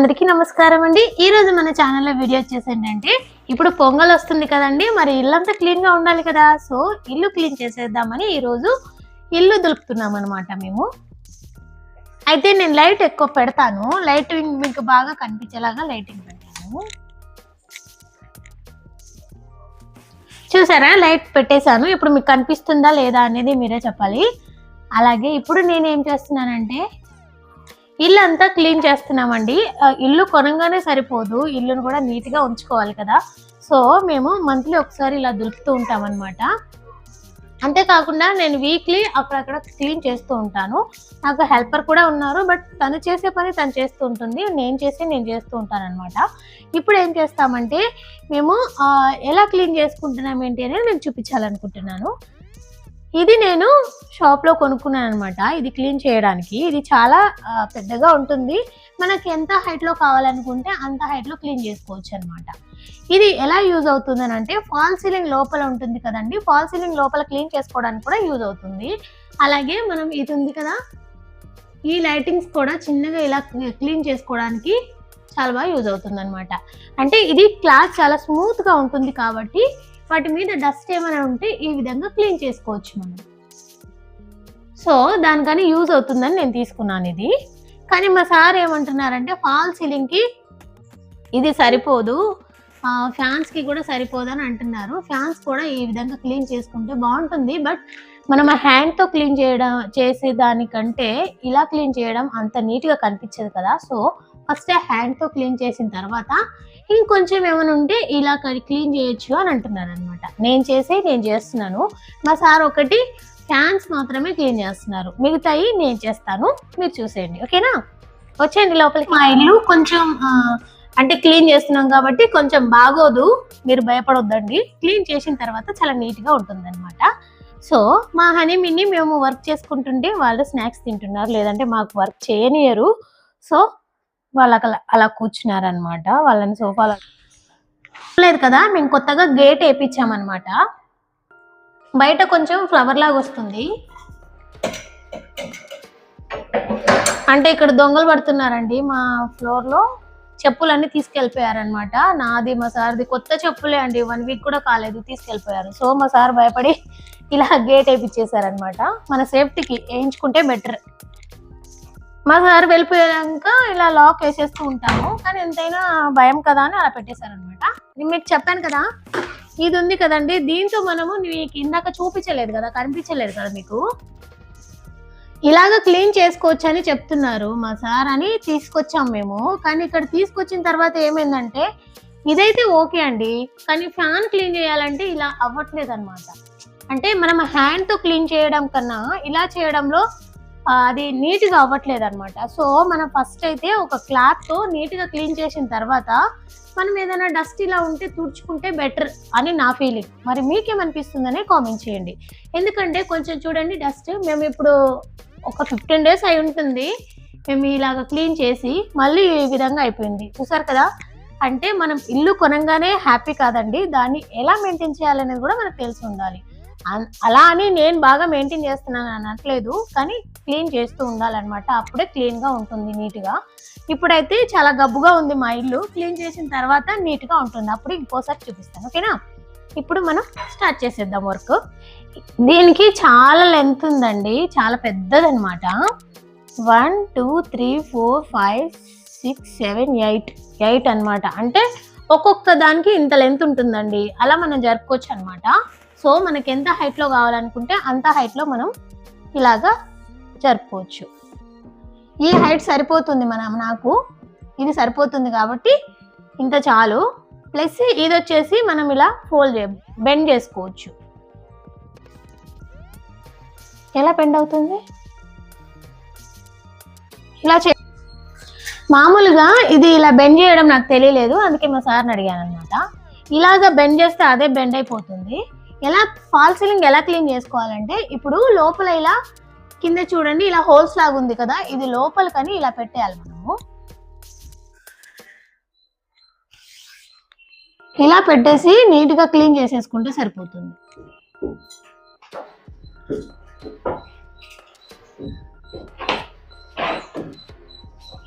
అందరికీ నమస్కారం అండి. ఈ రోజు మన ఛానల్లో వీడియో వచ్చేసి ఏంటంటే ఇప్పుడు పొంగల్ వస్తుంది కదండి మరి ఇల్లంతా క్లీన్గా ఉండాలి కదా సో ఇల్లు క్లీన్ చేసేద్దామని ఈరోజు ఇల్లు దులుపుతున్నాం అనమాట మేము. అయితే నేను లైట్ ఎక్కువ పెడతాను. లైటింగ్ మీకు బాగా కనిపించేలాగా లైటింగ్ పెడతాను. చూసారా? లైట్ పెట్టేశాను. ఇప్పుడు మీకు కనిపిస్తుందా లేదా అనేది మీరే చెప్పాలి. అలాగే ఇప్పుడు నేను ఏం చేస్తున్నానంటే ఇల్లు అంతా క్లీన్ చేస్తున్నామండి. ఇల్లు కొనంగానే సరిపోదు. ఇల్లును కూడా నీట్గా ఉంచుకోవాలి కదా. సో మేము మంత్లీ ఒకసారి ఇలా దులుపుతూ ఉంటాం అనమాట అంతేకాకుండా నేను వీక్లీ అక్కడక్కడ క్లీన్ చేస్తూ ఉంటాను. నాకు హెల్పర్ కూడా ఉన్నారు. బట్ తను చేసే పని తను చేస్తూ ఉంటుంది. నేను చేసి నేను చేస్తూ ఉంటాను అనమాట ఇప్పుడు ఏం చేస్తామంటే మేము ఎలా క్లీన్ చేసుకుంటున్నాం ఏంటి అనేది నేను చూపించాలనుకుంటున్నాను. ఇది నేను షాప్లో కొనుక్కున్నాను అనమాట ఇది క్లీన్ చేయడానికి. ఇది చాలా పెద్దగా ఉంటుంది. మనకి ఎంత హైట్లో కావాలనుకుంటే అంత హైట్లో క్లీన్ చేసుకోవచ్చు అనమాట ఇది ఎలా యూజ్ అవుతుంది అంటే ఫాల్ సీలింగ్ లోపల ఉంటుంది కదండి. ఫాల్ సీలింగ్ లోపల క్లీన్ చేసుకోవడానికి కూడా యూజ్ అవుతుంది. అలాగే మనం ఇది ఉంది కదా ఈ లైటింగ్స్ కూడా చిన్నగా ఇలా క్లీన్ చేసుకోవడానికి చాలా బాగా యూజ్ అవుతుంది అనమాట అంటే ఇది క్లాత్ చాలా స్మూత్గా ఉంటుంది కాబట్టి వాటి మీద డస్ట్ ఏమైనా ఉంటే ఈ విధంగా క్లీన్ చేసుకోవచ్చు మనం. సో దానికని యూజ్ అవుతుందని నేను తీసుకున్నాను ఇది. కానీ మా సార్ ఏమంటున్నారంటే ఫాల్ సీలింగ్కి ఇది సరిపోదు. ఫ్యాన్స్కి కూడా సరిపోదు అని అంటున్నారు. ఫ్యాన్స్ కూడా ఈ విధంగా క్లీన్ చేసుకుంటే బాగుంటుంది. బట్ మనం ఆ హ్యాండ్తో క్లీన్ చేయడం చేసే దానికంటే ఇలా క్లీన్ చేయడం అంత నీట్గా కనిపించదు కదా. సో ఫస్ట్ హ్యాండ్తో క్లీన్ చేసిన తర్వాత ఇంకొంచెం ఏమైనా ఉంటే ఇలా క్లీన్ చేయొచ్చు అని అంటున్నారు అనమాట నేను చేసి నేను చేస్తున్నాను. మా సార్ ఒకటి ఫ్యాన్స్ మాత్రమే క్లీన్ చేస్తున్నారు. మిగతాయి నేను చేస్తాను. మీరు చూసేయండి. ఓకేనా? వచ్చేయండి లోపలికి. మా ఇల్లు కొంచెం అంటే క్లీన్ చేస్తున్నాం కాబట్టి కొంచెం బాగోదు. మీరు భయపడొద్దండి. క్లీన్ చేసిన తర్వాత చాలా నీట్గా ఉంటుంది సో మా హనీమిన్ని మేము వర్క్ చేసుకుంటుంటే వాళ్ళు స్నాక్స్ తింటున్నారు. లేదంటే మాకు వర్క్ చేయనియరు. సో వాళ్ళు అలా అలా కూర్చున్నారనమాట వాళ్ళని సోఫాలో లేదు కదా మేము కొత్తగా గేట్ వేయించామన్నమాట బయట కొంచెం ఫ్లవర్ లాగా వస్తుంది. అంటే ఇక్కడ దొంగలు పడుతున్నారండి మా ఫ్లోర్లో. చెప్పులన్నీ తీసుకెళ్ళిపోయారనమాట నాది మా సార్ది కొత్త చెప్పులే అండి. వన్ వీక్ కూడా కాలేదు తీసుకెళ్ళిపోయారు. సో మా సార్ భయపడి ఇలా గేట్ వేయించేశారనమాట మన సేఫ్టీకి వేయించుకుంటే బెటర్. మా సార్ వెళ్ళిపోయాక ఇలా లాక్ వేసేస్తూ ఉంటాము. కానీ ఎంతైనా భయం కదా అని అలా పెట్టేశారనమాట. నేను మీకు చెప్పాను కదా ఇది ఉంది కదండి దీంతో మనము మీకు ఇందాక చూపించలేదు కదా కనిపించలేదు కదా మీకు. ఇలాగ క్లీన్ చేసుకోవచ్చు అని చెప్తున్నారు మా సార్ అని తీసుకొచ్చాం మేము. కానీ ఇక్కడ తీసుకొచ్చిన తర్వాత ఏమైందంటే ఇదైతే ఓకే అండి కానీ ఫ్యాన్ క్లీన్ చేయాలంటే ఇలా అవ్వట్లేదు అనమాట అంటే మనం హ్యాండ్తో క్లీన్ చేయడం కన్నా ఇలా చేయడంలో అది నీట్గా అవ్వట్లేదు అనమాట సో మనం ఫస్ట్ అయితే ఒక క్లాత్తో నీట్గా క్లీన్ చేసిన తర్వాత మనం ఏదైనా డస్ట్ ఇలా ఉంటే తుడుచుకుంటే బెటర్ అని నా ఫీలింగ్. మరి మీకేమనిపిస్తుందనే కామెంట్ చేయండి. ఎందుకంటే కొంచెం చూడండి డస్ట్ మేము ఇప్పుడు ఒక ఫిఫ్టీన్ డేస్ అయి ఉంటుంది. మేము ఇలాగ క్లీన్ చేసి మళ్ళీ ఈ విధంగా అయిపోయింది. చూసారు కదా? అంటే మనం ఇల్లు కొనంగానే హ్యాపీ కాదండి. దాన్ని ఎలా మెయింటైన్ చేయాలనేది కూడా మనకు తెలిసి ఉండాలి. అలా అని నేను బాగా మెయింటైన్ చేస్తున్నాను అనట్లేదు కానీ క్లీన్ చేస్తూ ఉండాలన్నమాట. అప్పుడే క్లీన్గా ఉంటుంది నీట్గా. ఇప్పుడైతే చాలా గబ్బుగా ఉంది మా ఇల్లు. క్లీన్ చేసిన తర్వాత నీట్గా ఉంటుంది. అప్పుడు ఇంకోసారి చూపిస్తాను ఓకేనా? ఇప్పుడు మనం స్టార్ట్ చేసేద్దాం వర్క్. దీనికి చాలా లెంత్ ఉందండి. చాలా పెద్దదనమాట one two three four five six seven eight. Eight అన్నమాట. అంటే ఒక్కొక్క దానికి ఇంత లెంత్ ఉంటుందండి. అలా మనం జరుపుకోవచ్చు అనమాట సో మనకి ఎంత హైట్లో కావాలనుకుంటే అంత హైట్లో మనం ఇలాగా జరుపుకోవచ్చు. ఈ హైట్ సరిపోతుంది మనం నాకు ఇది సరిపోతుంది కాబట్టి ఇంత చాలు. ప్లస్ ఇది వచ్చేసి మనం ఇలా ఫోల్డ్ చే బెండ్ చేసుకోవచ్చు. ఎలా బెండ్ అవుతుంది? ఇలా చే మామూలుగా ఇది ఇలా బెండ్ చేయడం నాకు తెలియలేదు అందుకే మా సార్ని అడిగాను అనమాట ఇలాగ బెండ్ చేస్తే అదే బెండ్ అయిపోతుంది. ఎలా ఫాల్ సీలింగ్ ఎలా క్లీన్ చేసుకోవాలంటే ఇప్పుడు లోపల ఇలా కింద చూడండి ఇలా హోల్స్ లాగా ఉంది కదా ఇది లోపలికని ఇలా పెట్టేయాలి మనము. ఇలా పెట్టేసి నీట్గా క్లీన్ చేసేసుకుంటే సరిపోతుంది.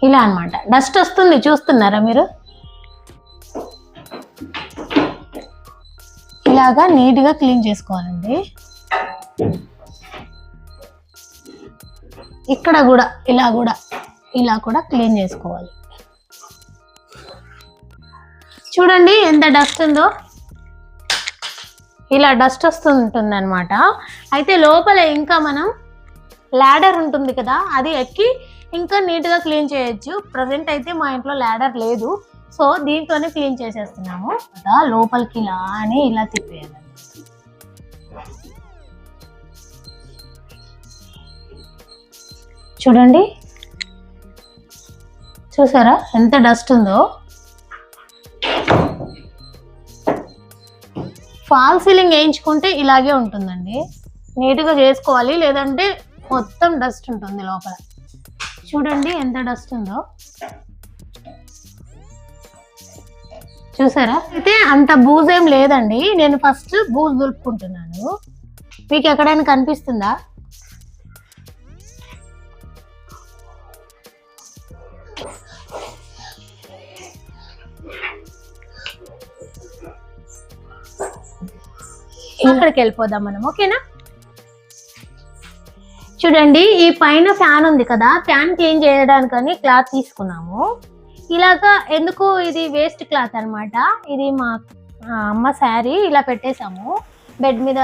ఇలా అన్నమాట. డస్ట్ వస్తుంది చూస్తున్నారా మీరు? ఇలాగా నీట్గా క్లీన్ చేసుకోవాలండి. ఇక్కడ కూడా ఇలా కూడా ఇలా కూడా క్లీన్ చేసుకోవాలి. చూడండి ఎంత డస్ట్ ఉందో. ఇలా డస్ట్ వస్తుంటుంది అనమాట అయితే లోపల ఇంకా మనం ల్యాడర్ ఉంటుంది కదా అది ఎక్కి ఇంకా నీట్గా క్లీన్ చేయొచ్చు. ప్రజెంట్ అయితే మా ఇంట్లో ల్యాడర్ లేదు. సో దీంతోనే క్లీన్ చేసేస్తున్నాము. కదా లోపలికి ఇలా అని ఇలా తిప్పేయాలి. చూడండి. చూసారా? ఎంత డస్ట్ ఉందో. ఫాల్ సీలింగ్ వేయించుకుంటే ఇలాగే ఉంటుందండి. నీట్గా చేసుకోవాలి లేదంటే మొత్తం డస్ట్ ఉంటుంది లోపల. చూడండి ఎంత డస్ట్ ఉందో. చూసారా? అయితే అంత బూజ్ ఏం లేదండి. నేను ఫస్ట్ బూజ్ దులుపుకుంటున్నాను. మీకు ఎక్కడైనా కనిపిస్తుందా? అక్కడికి వెళ్ళిపోదాం మనం ఓకేనా? చూడండి ఈ పైన ఫ్యాన్ ఉంది కదా. ఫ్యాన్ క్లీన్ చేయడానికని క్లాత్ తీసుకున్నాము. ఇలాగా ఎందుకు ఇది వేస్ట్ క్లాత్ అన్నమాట? ఇది మా అమ్మ శారీ ఇలా పెట్టేశాము. బెడ్ మీద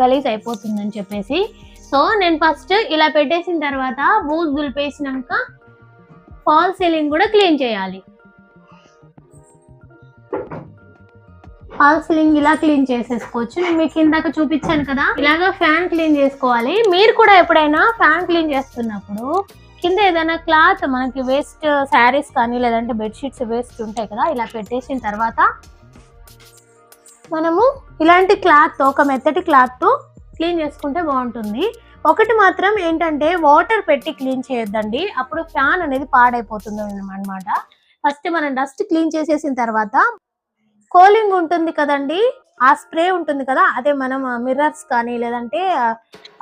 గలీజ్ అయిపోతుందని చెప్పేసి. సో నేను ఫస్ట్ ఇలా పెట్టేసిన తర్వాత బూజ్ దులిపేసినాక ఫాల్ సీలింగ్ కూడా క్లీన్ చేయాలి. ఫాల్ సీలింగ్ ఇలా క్లీన్ చేసేసుకోవచ్చు. నేను మీకు ఇందాక చూపించాను కదా. ఇలాగా ఫ్యాన్ క్లీన్ చేసుకోవాలి. మీరు కూడా ఎప్పుడైనా ఫ్యాన్ క్లీన్ చేస్తున్నప్పుడు కింద ఏదైనా క్లాత్ మనకి వేస్ట్ శారీస్ కానీ లేదంటే బెడ్షీట్స్ వేస్ట్ ఉంటాయి కదా ఇలా పెట్టేసిన తర్వాత మనము ఇలాంటి క్లాత్ ఒక మెత్తటి క్లాత్ క్లీన్ చేసుకుంటే బాగుంటుంది. ఒకటి మాత్రం ఏంటంటే వాటర్ పెట్టి క్లీన్ చేయొద్దండి. అప్పుడు ఫ్యాన్ అనేది పాడైపోతుంది అనమాట ఫస్ట్ మనం డస్ట్ క్లీన్ చేసేసిన తర్వాత కూలింగ్ ఉంటుంది కదండి ఆ స్ప్రే ఉంటుంది కదా అదే మనం మిర్రర్స్ కానీ లేదంటే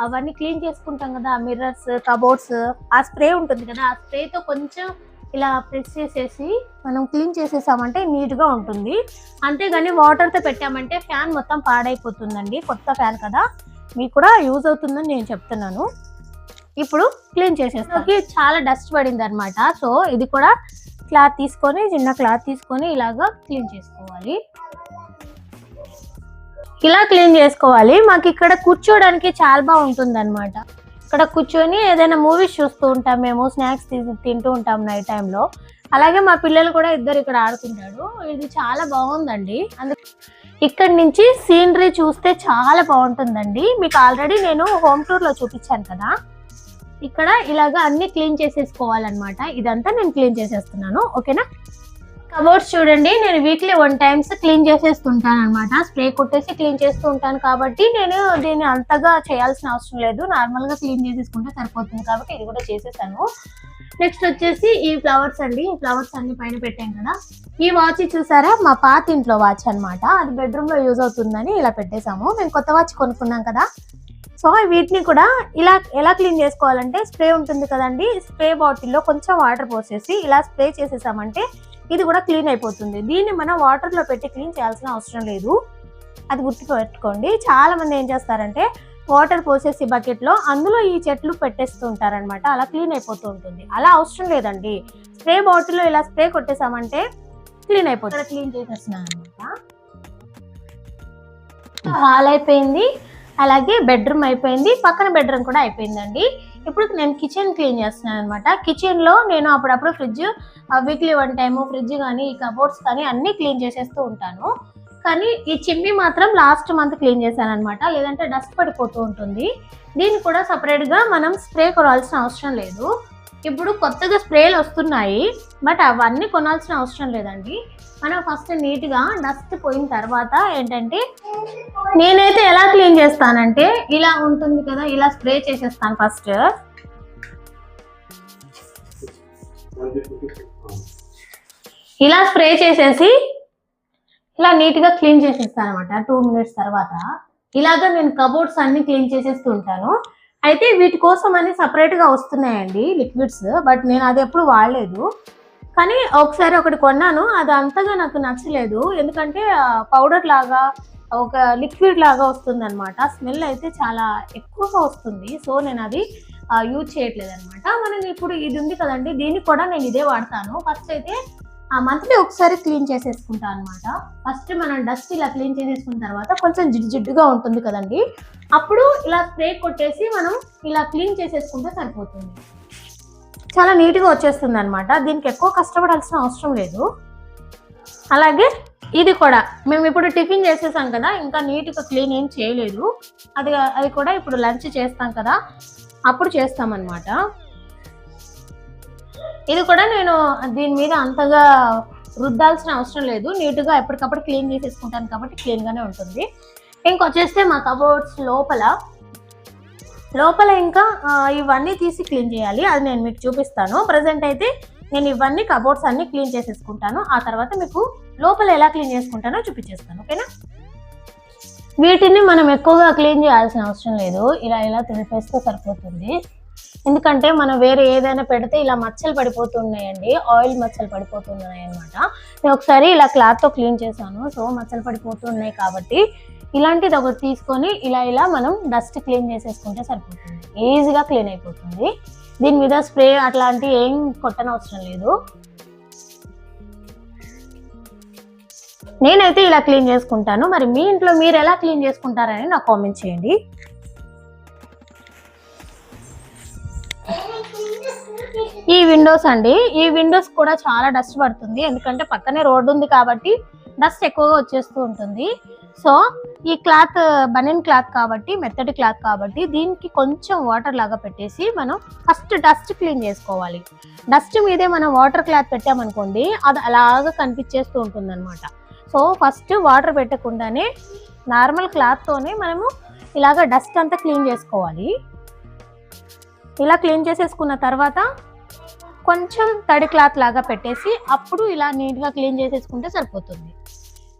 అవన్నీ క్లీన్ చేసుకుంటాం కదా మిర్రర్స్ కబోర్డ్స్ ఆ స్ప్రే ఉంటుంది కదా ఆ స్ప్రేతో కొంచెం ఇలా ప్రెస్ చేసేసి మనం క్లీన్ చేసేసామంటే నీట్గా ఉంటుంది. అంతేగాని వాటర్తో పెట్టామంటే ఫ్యాన్ మొత్తం పాడైపోతుందండి కొత్త ఫ్యాన్ కదా మీకు కూడా యూజ్ అవుతుందని నేను చెప్తున్నాను. ఇప్పుడు క్లీన్ చేసేస్తాను చాలా డస్ట్ పడింది అనమాట సో ఇది కూడా క్లాత్ తీసుకొని చిన్న క్లాత్ తీసుకొని ఇలాగా క్లీన్ చేసుకోవాలి. ఇలా క్లీన్ చేసుకోవాలి. మాకు ఇక్కడ కూర్చోవడానికి చాలా బాగుంటుంది అనమాట ఇక్కడ కూర్చొని ఏదైనా మూవీస్ చూస్తూ ఉంటాం మేము స్నాక్స్ తింటూ ఉంటాం నైట్ టైంలో అలాగే మా పిల్లలు కూడా ఇద్దరు ఇక్కడ ఆడుకుంటాడు ఇది చాలా బాగుందండి. అందుకే ఇక్కడ నుంచి సీనరీ చూస్తే చాలా బాగుంటుందండి. మీకు ఆల్రెడీ నేను హోమ్ టూర్లో చూపించాను కదా. ఇక్కడ ఇలాగా అన్ని క్లీన్ చేసేసుకోవాలన్నమాట. ఇదంతా నేను క్లీన్ చేసేస్తున్నాను. ఓకేనా? కబోర్డ్స్ చూడండి నేను వీక్లీ వన్ టైమ్స్ క్లీన్ చేసేస్తుంటాను అనమాట స్ప్రే కొట్టేసి క్లీన్ చేస్తూ ఉంటాను కాబట్టి నేను దీన్ని అంతగా చేయాల్సిన అవసరం లేదు. నార్మల్గా క్లీన్ చేసేసుకుంటే సరిపోతుంది కాబట్టి ఇది కూడా చేసేసాను. నెక్స్ట్ వచ్చేసి ఈ ఫ్లవర్స్ అండి. ఈ ఫ్లవర్స్ అన్ని పైన పెట్టాం కదా. ఈ వాచ్ చూసారా? మా పాత ఇంట్లో వాచ్ అన్నమాట. అది బెడ్రూమ్లో యూజ్ అవుతుందని ఇలా పెట్టేశాము. మేము కొత్త వాచ్ కొనుక్కున్నాం కదా. సో వీటిని కూడా ఇలా ఎలా క్లీన్ చేసుకోవాలంటే స్ప్రే ఉంటుంది కదండి. స్ప్రే బాటిల్లో కొంచెం వాటర్ పోసేసి ఇలా స్ప్రే చేసేసామంటే ఇది కూడా క్లీన్ అయిపోతుంది. దీన్ని మనం వాటర్లో పెట్టి క్లీన్ చేయాల్సిన అవసరం లేదు. అది గుర్తుపెట్టుకోండి. చాలా మంది ఏం చేస్తారంటే వాటర్ పోసేసి బకెట్లో అందులో ఈ చెట్లు పెట్టేస్తూ ఉంటారనమాట అలా క్లీన్ అయిపోతూ ఉంటుంది. అలా అవసరం లేదండి. స్ప్రే బాటిల్లో ఇలా స్ప్రే కొట్టేసామంటే క్లీన్ అయిపోతుంది. క్లీన్ చేసేస్తున్నాను అనమాట హాల్ అయిపోయింది. అలాగే బెడ్రూమ్ అయిపోయింది పక్కన బెడ్రూమ్ కూడా అయిపోయిందండి. ఇప్పుడు నేను కిచెన్ క్లీన్ చేస్తున్నాను అనమాట కిచెన్లో నేను అప్పుడప్పుడు fridge weekly one time fridge కానీ ఈ కబోర్డ్స్ కానీ అన్నీ క్లీన్ చేసేస్తూ ఉంటాను. కానీ ఈ చిమ్మి మాత్రం లాస్ట్ మంత్ క్లీన్ చేశాను అనమాట లేదంటే డస్ట్ పడిపోతూ ఉంటుంది. దీన్ని కూడా సపరేట్గా మనం స్ప్రే కొనాల్సిన అవసరం లేదు. ఇప్పుడు కొత్తగా స్ప్రేలు వస్తున్నాయి బట్ అవన్నీ కొనాల్సిన అవసరం లేదండి. మనం ఫస్ట్ నీట్గా డస్ట్ పోయిన తర్వాత ఏంటంటే నేనైతే ఎలా క్లీన్ చేస్తానంటే ఇలా ఉంటుంది కదా ఇలా స్ప్రే చేసేస్తాను ఫస్ట్ ఇలా స్ప్రే చేసేసి ఇలా నీట్గా క్లీన్ చేసేస్తాను అనమాట టూ మినిట్స్ తర్వాత. ఇలాగ నేను కబోర్డ్స్ అన్ని క్లీన్ చేసేస్తూ ఉంటాను. అయితే వీటి కోసం అని సపరేట్గా వస్తున్నాయండి లిక్విడ్స్ బట్ నేను అది ఎప్పుడు వాడలేదు. కానీ ఒకసారి ఒకటి కొన్నాను. అది అంతగా నాకు నచ్చలేదు. ఎందుకంటే పౌడర్ లాగా ఒక లిక్విడ్ లాగా వస్తుంది అనమాట స్మెల్ అయితే చాలా ఎక్కువగా వస్తుంది. సో నేను అది యూజ్ చేయట్లేదు అనమాట మనం ఇప్పుడు ఇది ఉంది కదండి దీనికి కూడా నేను ఇదే వాడతాను. ఫస్ట్ అయితే మంత్లీ ఒకసారి క్లీన్ చేసేసుకుంటాను అనమాట ఫస్ట్ మనం డస్ట్ ఇలా క్లీన్ చేసేసుకున్న తర్వాత కొంచెం జిడ్డు జిడ్డుగా ఉంటుంది కదండి. అప్పుడు ఇలా స్ప్రే కొట్టేసి మనం ఇలా క్లీన్ చేసేసుకుంటే సరిపోతుంది. చాలా నీట్గా వచ్చేస్తుంది అనమాట దీనికి ఎక్కువ కష్టపడాల్సిన అవసరం లేదు. అలాగే ఇది కూడా మేము ఇప్పుడు టిఫిన్ చేసేసాం కదా ఇంకా నీట్గా క్లీన్ ఏం చేయలేదు. అది అది కూడా ఇప్పుడు లంచ్ చేస్తాం కదా అప్పుడు చేస్తామన్నమాట. ఇది కూడా నేను దీని మీద అంతగా రుద్దాల్సిన అవసరం లేదు. నీట్గా ఎప్పటికప్పుడు క్లీన్ చేసేసుకుంటాను కాబట్టి క్లీన్గానే ఉంటుంది. ఇంకొచ్చేస్తే మా కబోర్డ్స్ లోపల లోపల ఇంకా ఇవన్నీ తీసి క్లీన్ చేయాలి. అది నేను మీకు చూపిస్తాను. ప్రజెంట్ అయితే నేను ఇవన్నీ కబోర్డ్స్ అన్ని క్లీన్ చేసేసుకుంటాను. ఆ తర్వాత మీకు లోపల ఎలా క్లీన్ చేసుకుంటానో చూపించేస్తాను. ఓకేనా? వీటిని మనం ఎక్కువగా క్లీన్ చేయాల్సిన అవసరం లేదు. ఇలా ఇలా తుడిపేస్తే సరిపోతుంది. ఎందుకంటే మనం వేరే ఏదైనా పెడితే ఇలా మచ్చలు పడిపోతున్నాయండి. ఆయిల్ మచ్చలు పడిపోతున్నాయి అనమాట నేను ఒకసారి ఇలా క్లాత్తో క్లీన్ చేశాను. సో మచ్చలు పడిపోతున్నాయి కాబట్టి ఇలాంటిది ఒకటి తీసుకొని ఇలా ఇలా మనం డస్ట్ క్లీన్ చేసేసుకుంటే సరిపోతుంది. ఈజీగా క్లీన్ అయిపోతుంది. దీని మీద స్ప్రే అట్లాంటివి ఏం కొట్టనవసరం లేదు. నేనైతే ఇలా క్లీన్ చేసుకుంటాను. మరి మీ ఇంట్లో మీరు ఎలా క్లీన్ చేసుకుంటారని నాకు కామెంట్ చేయండి. ఈ విండోస్ అండి. ఈ విండోస్ కూడా చాలా డస్ట్ పడుతుంది. ఎందుకంటే పక్కనే రోడ్డు ఉంది కాబట్టి డస్ట్ ఎక్కువగా వచ్చేస్తూ ఉంటుంది. సో ఈ క్లాత్ బనియన్ క్లాత్ కాబట్టి మెత్తటి క్లాత్ కాబట్టి దీనికి కొంచెం వాటర్ లాగా పెట్టేసి మనం ఫస్ట్ డస్ట్ క్లీన్ చేసుకోవాలి. డస్ట్ మీదే మనం వాటర్ క్లాత్ పెట్టామనుకోండి అది అలాగా కనిపించేస్తూ ఉంటుంది అనమాట సో ఫస్ట్ వాటర్ పెట్టకుండానే నార్మల్ క్లాత్తోనే మనము ఇలాగ డస్ట్ అంతా క్లీన్ చేసుకోవాలి. ఇలా క్లీన్ చేసేసుకున్న తర్వాత కొంచెం తడి క్లాత్ లాగా పెట్టేసి అప్పుడు ఇలా నీట్గా క్లీన్ చేసేసుకుంటే సరిపోతుంది.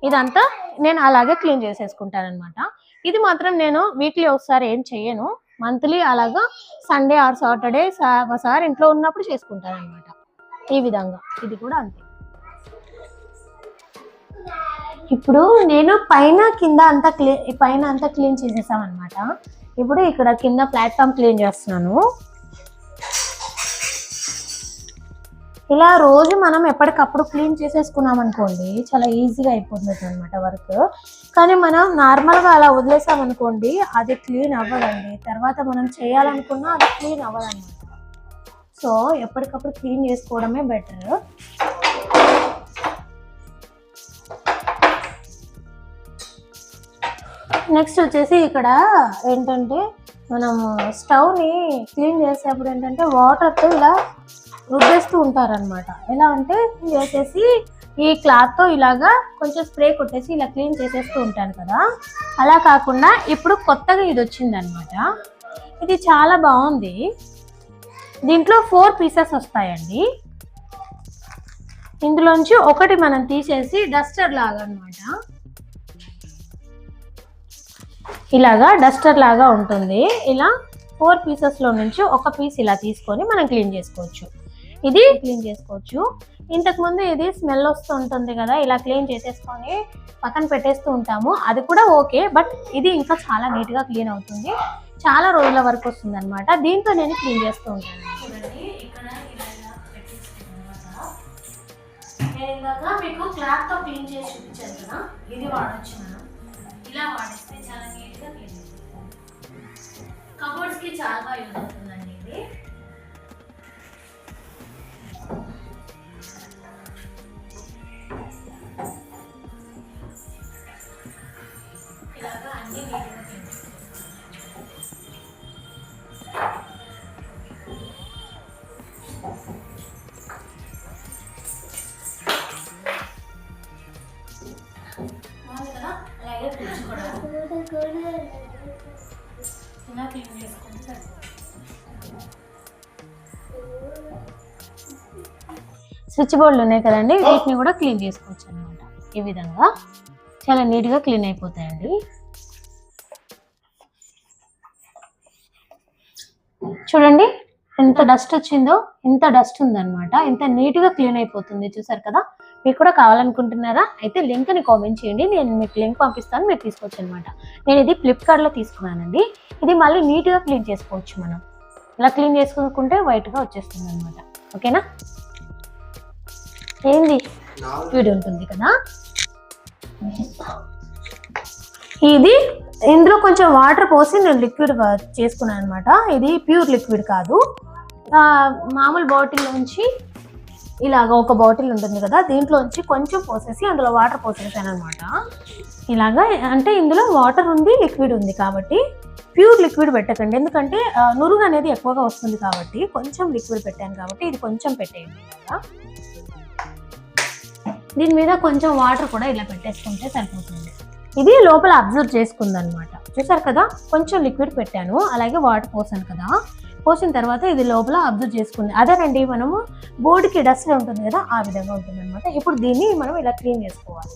ఇదంతా నేను అలాగే క్లీన్ చేసేసుకుంటాను అనమాట ఇది మాత్రం నేను వీక్లీ ఒకసారి ఏం చెయ్యను. మంత్లీ అలాగా సండే ఆర్ సాటర్డే ఒకసారి ఇంట్లో ఉన్నప్పుడు చేసుకుంటాను అనమాట ఈ విధంగా. ఇది కూడా అంతే. ఇప్పుడు నేను పైన కింద అంతా క్లీన్ పైన అంతా క్లీన్ చేసేసాం అనమాట ఇప్పుడు ఇక్కడ కింద ప్లాట్ఫామ్ క్లీన్ చేస్తున్నాను. ఇలా రోజు మనం ఎప్పటికప్పుడు క్లీన్ చేసేసుకున్నాం అనుకోండి చాలా ఈజీగా అయిపోతుంది అనమాట వర్క్. కానీ మనం నార్మల్గా అలా వదిలేసామనుకోండి అది క్లీన్ అవ్వదండి. తర్వాత మనం చేయాలనుకున్నా అది క్లీన్ అవ్వదన్నమాట. సో ఎప్పటికప్పుడు క్లీన్ చేసుకోవడమే బెటర్. నెక్స్ట్ వచ్చేసి ఇక్కడ ఏంటంటే మనం స్టవ్ని క్లీన్ చేసేటప్పుడు ఏంటంటే వాటర్తో ఇలా రుబ్బేస్తూ ఉంటారనమాట ఎలా అంటే చేసేసి ఈ క్లాత్తో ఇలాగా కొంచెం స్ప్రే కొట్టేసి ఇలా క్లీన్ చేసేస్తూ ఉంటాను కదా. అలా కాకుండా ఇప్పుడు కొత్తగా ఇది వచ్చిందనమాట ఇది చాలా బాగుంది. దీంట్లో ఫోర్ పీసెస్ వస్తాయండి. ఇందులోంచి ఒకటి మనం తీసేసి డస్టర్ లాగా అనమాట ఇలాగా డస్టర్ లాగా ఉంటుంది. ఇలా ఫోర్ పీసెస్లో నుంచి ఒక పీస్ ఇలా తీసుకొని మనం క్లీన్ చేసుకోవచ్చు. ఇది క్లీన్ చేసుకోవచ్చు. ఇంతకు ముందు ఇది స్మెల్ వస్తూ ఉంటుంది కదా ఇలా క్లీన్ చేసేసుకొని పక్కన పెట్టేస్తూ ఉంటాము. అది కూడా ఓకే బట్ ఇది ఇంకా చాలా నీట్గా క్లీన్ అవుతుంది. చాలా రోజుల వరకు వస్తుంది అనమాట దీంతో నేను క్లీన్ చేస్తూ ఉంటాను. నేను ఇందాక మీకు క్లాత్తో క్లీన్ చేసి చూపించాను కదా ఇది వాడచ్చు మనం. ఇలా వాడిస్తే చాలా నీట్గా క్లీన్ కబోర్డ్స్కి చాలా యూజ్ అవుతుందండి స్విచ్ బోర్డులు ఉన్నాయి కదండి వీటిని కూడా క్లీన్ చేసుకోవచ్చు అనమాట ఈ విధంగా చాలా నీట్గా క్లీన్ అయిపోతాయండి. చూడండి ఎంత డస్ట్ వచ్చిందో ఎంత డస్ట్ ఉందన్నమాట. ఎంత నీట్గా క్లీన్ అయిపోతుంది చూసారు కదా? మీకు కూడా కావాలనుకుంటున్నారా? అయితే లింక్ని కామెంట్ చేయండి నేను మీకు లింక్ పంపిస్తాను మీరు తీసుకోవచ్చు అనమాట నేను ఇది ఫ్లిప్కార్ట్లో తీసుకున్నానండి. ఇది మళ్ళీ నీట్గా క్లీన్ చేసుకోవచ్చు మనం. ఇలా క్లీన్ చేసుకుంటే వైట్గా వచ్చేస్తుంది అనమాట ఓకేనా? ఏంది? లిక్విడ్ ఉంటుంది కదా? ఇది ఇందులో కొంచెం వాటర్ పోసి నేను లిక్విడ్ చేసుకున్నాను అనమాట ఇది ప్యూర్ లిక్విడ్ కాదు. మామూలు బాటిల్ నుంచి ఇలాగ ఒక బాటిల్ ఉంటుంది కదా దీంట్లోంచి కొంచెం పోసేసి అందులో వాటర్ పోసేసాను అనమాట ఇలాగా అంటే ఇందులో వాటర్ ఉంది లిక్విడ్ ఉంది కాబట్టి ప్యూర్ లిక్విడ్ పెట్టకండి. ఎందుకంటే నురుగు అనేది ఎక్కువగా వస్తుంది కాబట్టి కొంచెం లిక్విడ్ పెట్టాను కాబట్టి ఇది కొంచెం పెట్టేయండి ఇలాగా. దీని మీద కొంచెం వాటర్ కూడా ఇలా పెట్టేసుకుంటే సరిపోతుంది. ఇది లోపల అబ్జర్వ్ చేసుకుందనమాట. చూసారు కదా? కొంచెం లిక్విడ్ పెట్టాను. అలాగే వాటర్ పోసాను కదా? పోసిన తర్వాత ఇది లోపల అబ్జర్వ్ చేసుకుంది. అదేనండి మనము బోర్డుకి డస్ట్ ఉంటుంది కదా ఆ విధంగా ఉంటుంది అనమాట ఇప్పుడు దీన్ని మనం ఇలా క్లీన్ చేసుకోవాలి.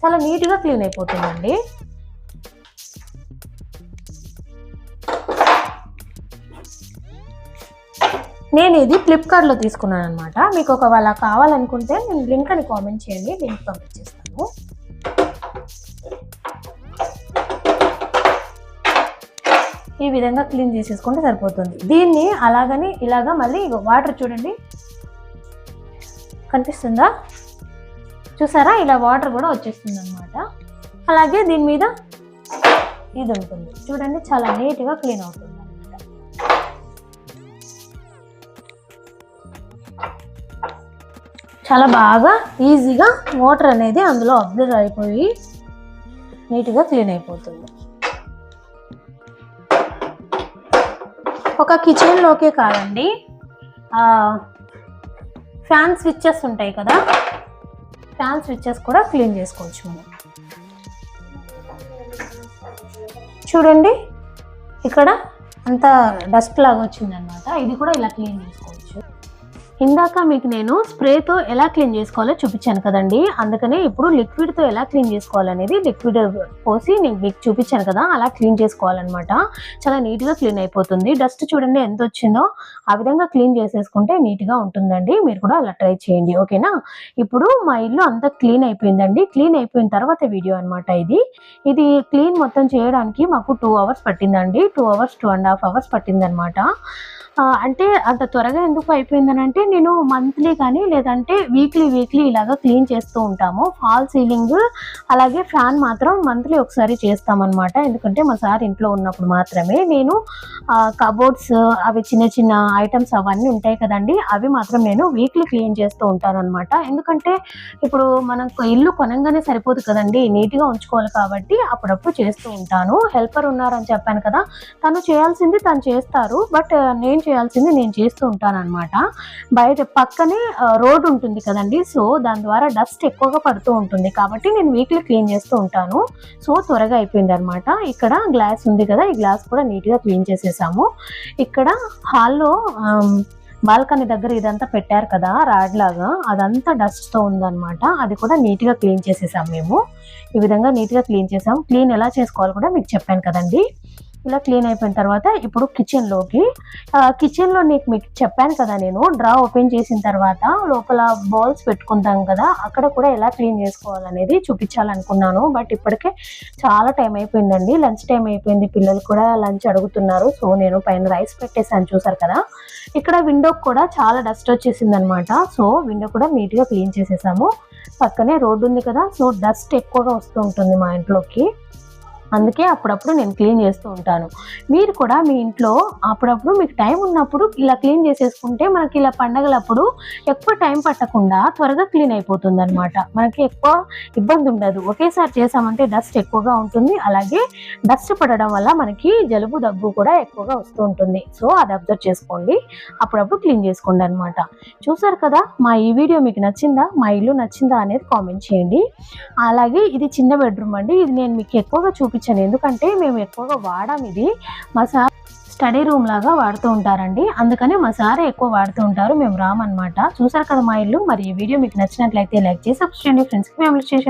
చాలా నీట్గా క్లీన్ అయిపోతుందండి. నేను ఇది ఫ్లిప్కార్ట్లో తీసుకున్నాను అనమాట మీకు ఒకవేళ కావాలనుకుంటే నేను లింక్ అని కామెంట్ చేయండి లింక్ పంపించేస్తాను. ఈ విధంగా క్లీన్ చేసేసుకుంటే సరిపోతుంది. దీన్ని అలాగని ఇలాగా మళ్ళీ వాటర్ చూడండి. కనిపిస్తుందా? చూసారా? ఇలా వాటర్ కూడా వచ్చేస్తుంది అనమాట అలాగే దీని మీద ఇది ఉంటుంది. చూడండి చాలా నీట్గా క్లీన్ అవుతుంది. చాలా బాగా ఈజీగా వాటర్ అనేది అందులో అబ్జర్వ్ అయిపోయి నీట్గా క్లీన్ అయిపోతుంది. ఒక కిచెన్లోకే కాదండి ఫ్యాన్ స్విచ్చెస్ ఉంటాయి కదా ఫ్యాన్ స్విచ్చెస్ కూడా క్లీన్ చేసుకోవచ్చు మనం. చూడండి ఇక్కడ అంత డస్ట్ లాగా వచ్చిందనమాట. ఇది కూడా ఇలా క్లీన్ చేసుకోవచ్చు ఇందాక మీకు నేను స్ప్రేతో ఎలా క్లీన్ చేసుకోవాలో చూపించాను కదండి. అందుకనే ఇప్పుడు లిక్విడ్తో ఎలా క్లీన్ చేసుకోవాలనేది లిక్విడ్ పోసి నేను మీకు చూపించాను కదా అలా క్లీన్ చేసుకోవాలన్నమాట. చాలా నీట్గా క్లీన్ అయిపోతుంది. డస్ట్ చూడండి ఎంత వచ్చిందో. ఆ విధంగా క్లీన్ చేసేసుకుంటే నీట్గా ఉంటుందండి. మీరు కూడా అలా ట్రై చేయండి. ఓకేనా? ఇప్పుడు మా ఇల్లు అంతా క్లీన్ అయిపోయిందండి. క్లీన్ అయిపోయిన తర్వాత వీడియో అనమాట ఇది. ఇది క్లీన్ మొత్తం చేయడానికి మాకు టూ అవర్స్ పట్టిందండి. Two hours two and half hours పట్టిందనమాట అంటే అంత త్వరగా ఎందుకు అయిపోయిందని అంటే నేను మంత్లీ కానీ లేదంటే వీక్లీ వీక్లీ ఇలాగా క్లీన్ చేస్తూ ఉంటాము. ఫాల్ సీలింగ్ అలాగే ఫ్యాన్ మాత్రం మంత్లీ ఒకసారి చేస్తామన్నమాట. ఎందుకంటే మా సార్ ఇంట్లో ఉన్నప్పుడు మాత్రమే నేను కబోర్డ్స్ అవి చిన్న చిన్న ఐటమ్స్ అవన్నీ ఉంటాయి కదండి అవి మాత్రం నేను వీక్లీ క్లీన్ చేస్తూ ఉంటాను అనమాట ఎందుకంటే ఇప్పుడు మనం ఇల్లు కొనంగానే సరిపోదు కదండి నీట్గా ఉంచుకోవాలి కాబట్టి అప్పుడప్పుడు చేస్తూ ఉంటాను. హెల్పర్ ఉన్నారని చెప్పాను కదా తను చేయాల్సింది తను చేస్తారు. బట్ నేను చేయాల్సింది నేను చేస్తూ ఉంటాను అనమాట బయట పక్కనే రోడ్ ఉంటుంది కదండి. సో దాని ద్వారా డస్ట్ ఎక్కువగా పడుతూ ఉంటుంది. కాబట్టి నేను వీక్లీ క్లీన్ చేస్తూ ఉంటాను. సో త్వరగా అయిపోయింది అనమాట ఇక్కడ గ్లాస్ ఉంది కదా ఈ గ్లాస్ కూడా నీట్గా క్లీన్ చేసేసాము. ఇక్కడ హాల్లో బాల్కనీ దగ్గర ఇదంతా పెట్టారు కదా రాడ్ లాగా. అదంతా డస్ట్తో ఉందన్నమాట. అది కూడా నీట్గా క్లీన్ చేసేసాం మేము. ఈ విధంగా నీట్గా క్లీన్ చేసాం క్లీన్ ఎలా చేసుకోవాలో కూడా మీకు చెప్పాను కదండి. ఇలా క్లీన్ అయిపోయిన తర్వాత ఇప్పుడు కిచెన్లోకి కిచెన్లో నీకు మీకు చెప్పాను కదా నేను డ్రా ఓపెన్ చేసిన తర్వాత లోపల బౌల్స్ పెట్టుకుంటాం కదా అక్కడ కూడా ఎలా క్లీన్ చేసుకోవాలనేది చూపించాలనుకున్నాను. బట్ ఇప్పటికే చాలా టైం అయిపోయిందండి. లంచ్ టైం అయిపోయింది. పిల్లలు కూడా లంచ్ అడుగుతున్నారు. సో నేను పైన రైస్ పెట్టేసాను చూసారు కదా. ఇక్కడ విండోకి కూడా చాలా డస్ట్ వచ్చేసింది అనమాట సో విండో కూడా నీట్గా క్లీన్ చేసేసాము. పక్కనే రోడ్డు ఉంది కదా. సో డస్ట్ ఎక్కువగా వస్తూ ఉంటుంది మా ఇంట్లోకి. అందుకే అప్పుడప్పుడు నేను క్లీన్ చేస్తూ ఉంటాను. మీరు కూడా మీ ఇంట్లో అప్పుడప్పుడు మీకు టైం ఉన్నప్పుడు ఇలా క్లీన్ చేసేసుకుంటే మనకి ఇలా పండగలప్పుడు ఎక్కువ టైం పట్టకుండా త్వరగా క్లీన్ అయిపోతుంది అనమాట మనకి ఎక్కువ ఇబ్బంది ఉండదు. ఒకేసారి చేసామంటే డస్ట్ ఎక్కువగా ఉంటుంది. అలాగే డస్ట్ పడడం వల్ల మనకి జలుబు దగ్గు కూడా ఎక్కువగా వస్తూ ఉంటుంది. సో అది అబ్జర్వ్ చేసుకోండి. అప్పుడప్పుడు క్లీన్ చేసుకోండి అనమాట చూసారు కదా మా ఈ వీడియో మీకు నచ్చిందా? మా ఇల్లు నచ్చిందా అనేది కామెంట్ చేయండి. అలాగే ఇది చిన్న బెడ్రూమ్ అండి. ఇది నేను మీకు ఎక్కువగా చూపించాను. ఎందుకంటే మేము ఎక్కువగా వాడాం ఇది. మా సార్ స్టడీ రూమ్ లాగా వాడుతూ ఉంటారండి. అందుకనే మా సార్ ఎక్కువ వాడుతూ ఉంటారు. మేము రామన్నమాట. చూసారు కదా మా ఇల్లు. మరి ఈ వీడియో మీకు నచ్చినట్లయితే లైక్ చేసి సబ్స్క్రైబ్ చేయండి. ఫ్రెండ్స్కి ఫ్యామిలీ చేయండి.